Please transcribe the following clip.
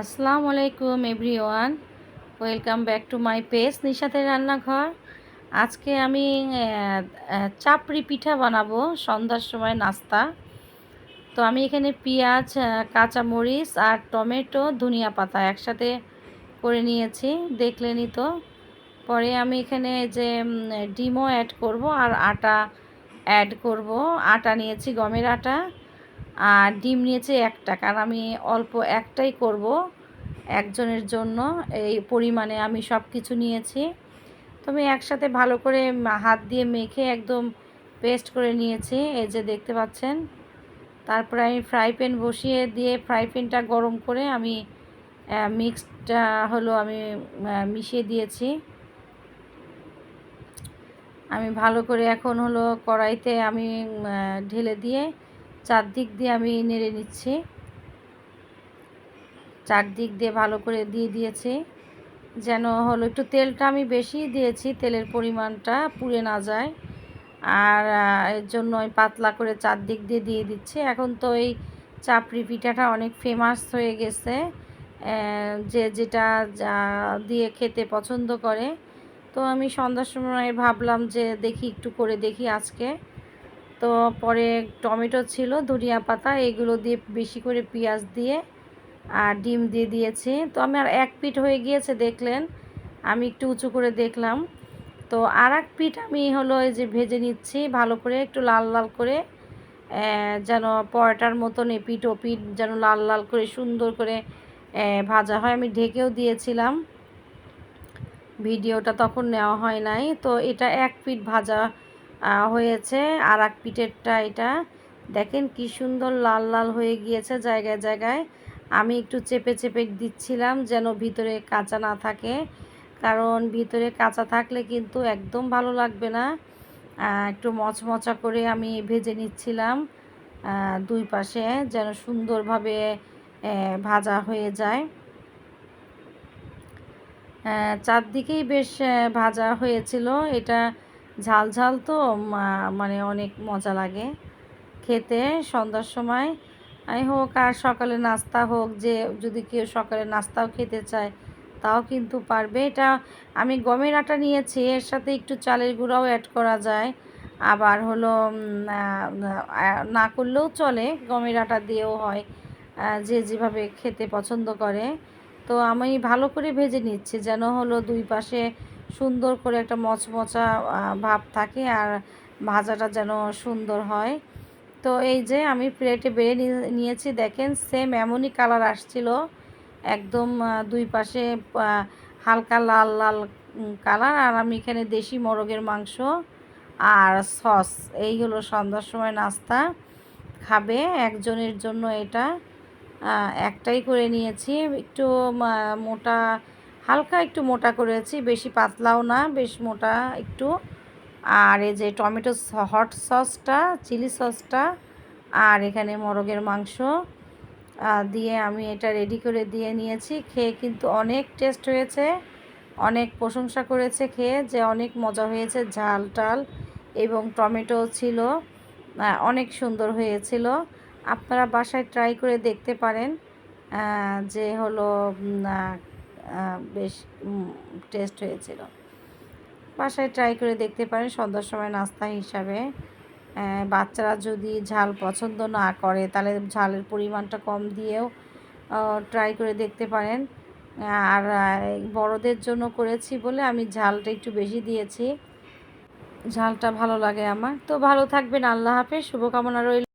আসসালামু আলাইকুম everyone. Welcome back to my page নিশাতের রান্নাঘর। আজকে আমি চাপড়ি পিঠা বানাবো, সন্ধ্যার সময় নাস্তা। তো আমি এখানে পেঁয়াজ কাঁচামরিচ আর টমেটো, ধনিয়া পাতা একসাথে করে নিয়েছি, দেখলেনই তো। পরে আমি এখানে যে ডিমও অ্যাড করব আর আটা অ্যাড করব। আটা নিয়েছি, গমের আটা। আর ডিম নিয়েছি একটা, কারণ আমি অল্প একটাই করব একজনের জন্য। এই পরিমাণে আমি সব কিছু নিয়েছি। তো আমি একসাথে ভালো করে হাত দিয়ে মেখে একদম পেস্ট করে নিয়েছি, এই যে দেখতে পাচ্ছেন। তারপরে আমি ফ্রাই প্যান বসিয়ে দিয়ে ফ্রাই প্যানটা গরম করে আমি মিক্সডটা হলো আমি মিশিয়ে দিয়েছি। আমি ভালো করে এখন হলো কড়াইতে আমি ঢেলে দিয়ে চারদিক দিয়ে আমি নেড়ে নিচ্ছি। চারদিক দিয়ে ভালো করে দিয়ে দিয়েছি। যেন হলো একটু তেলটা আমি বেশি দিয়েছি, তেলের পরিমাণটা পুড়ে না যায়। আর এর জন্য আমি পাতলা করে চারদিক দিয়ে দিয়ে দিচ্ছি। এখন তো এই চাপড়ি পিঠাটা অনেক ফেমাস হয়ে গেছে। যে যেটা, যা দিয়ে খেতে পছন্দ করে। তো আমি সন্ধ্যার সময় ভাবলাম যে দেখি একটু করে দেখি আজকে। তো পরে টমেটো ছিল, ধনিয়া পাতা, এগুলো দিয়ে বেশি করে পেঁয়াজ দিয়ে আর ডিম দিয়ে দিয়েছি। তো আমি আর এক পিঠ হয়ে গিয়েছে দেখলেন, আমি একটু উঁচু করে দেখলাম। তো আর এক পিঠ আমি হলো এই যে ভেজে নিচ্ছি, ভালো করে একটু লাল লাল করে যেন পরোটার মতন এ পিঠ ও পিঠ যেন লাল লাল করে সুন্দর করে ভাজা হয়। আমি ঢেকেও দিয়েছিলাম, ভিডিওটা তখন নেওয়া হয় নাই। তো এটা এক পিঠ ভাজা হয়েছে। আর এক পিঠেরটা এটা। দেখেন কি সুন্দর লাল লাল হয়ে গিয়েছে জায়গায় জায়গায়। আমি একটু চেপে চেপে দিচ্ছিলাম যেন ভিতরে কাঁচা না থাকে। কারণ ভিতরে কাঁচা থাকলে কিন্তু একদম ভালো লাগবে না। একটু মচমচা করে আমি ভেজে নিচ্ছিলাম। দুই পাশে যেন সুন্দরভাবে ভাজা হয়ে যায়। চারদিকেই বেশ ভাজা হয়েছিল। এটা ঝাল ঝাল তো মানে অনেক মজা লাগে খেতে সন্ধ্যার সময়। হোক, আর সকালে নাস্তা হোক, যে যদি কেউ সকালে নাস্তাও খেতে চায়, তাও কিন্তু পারবে। এটা আমি গমের আটা নিয়েছি, এর সাথে একটু চালের গুঁড়াও অ্যাড করা যায়। আবার হলো না করলেও চলে, গমের আটা দিয়েও হয় যে যেভাবে খেতে পছন্দ করে। তো আমি ভালো করে ভেজে নিচ্ছি, যেন হলো দুই পাশে সুন্দর করে একটা মচমচা ভাব থাকে আর ভাজাটা যেন সুন্দর হয়। তো এই যে আমি প্লেটে বেড়ে নিয়ে- নিয়েছি, দেখেন সেম এমনই কালার আসছিল। একদম দুই পাশে হালকা লাল লাল কালার আর আমি এখানে দেশি মোরগের মাংস আর সস। এই হলো সন্ধ্যার সময় নাস্তা। খাবে একজনের জন্য এটা। একটাই করে নিয়েছি। একটু মোটা হালকা একটু মোটা করেছি, বেশি পাতলাও না, বেশ মোটা একটু। আর এই যে টমেটো হট সসটা, চিলি সসটা, আর এখানে মোরগের মাংস দিয়ে আমি এটা রেডি করে দিয়ে নিয়েছি। খেয়ে কিন্তু অনেক টেস্ট হয়েছে, অনেক প্রশংসা করেছে খেয়ে যে অনেক মজা হয়েছে, ঝাল টাল এবং টমেটো ছিল অনেক সুন্দর হয়েছিল। আপনারা বাসায় ট্রাই করে দেখতে পারেন যে হলো বেশ টেস্ট হয়েছিল। বাসায় ট্রাই করে দেখতে পারেন, সন্ধ্যার সময় নাস্তা হিসাবে। বাচ্চারা যদি ঝাল পছন্দ না করে, তাহলে ঝালের পরিমাণটা কম দিয়েও ট্রাই করে দেখতে পারেন। আর বড়দের জন্য করেছি বলে আমি ঝালটা একটু বেশি দিয়েছি। ঝালটা ভালো লাগে আমার। তো ভালো থাকবেন, আল্লাহ হাফেজ, শুভকামনা রইল।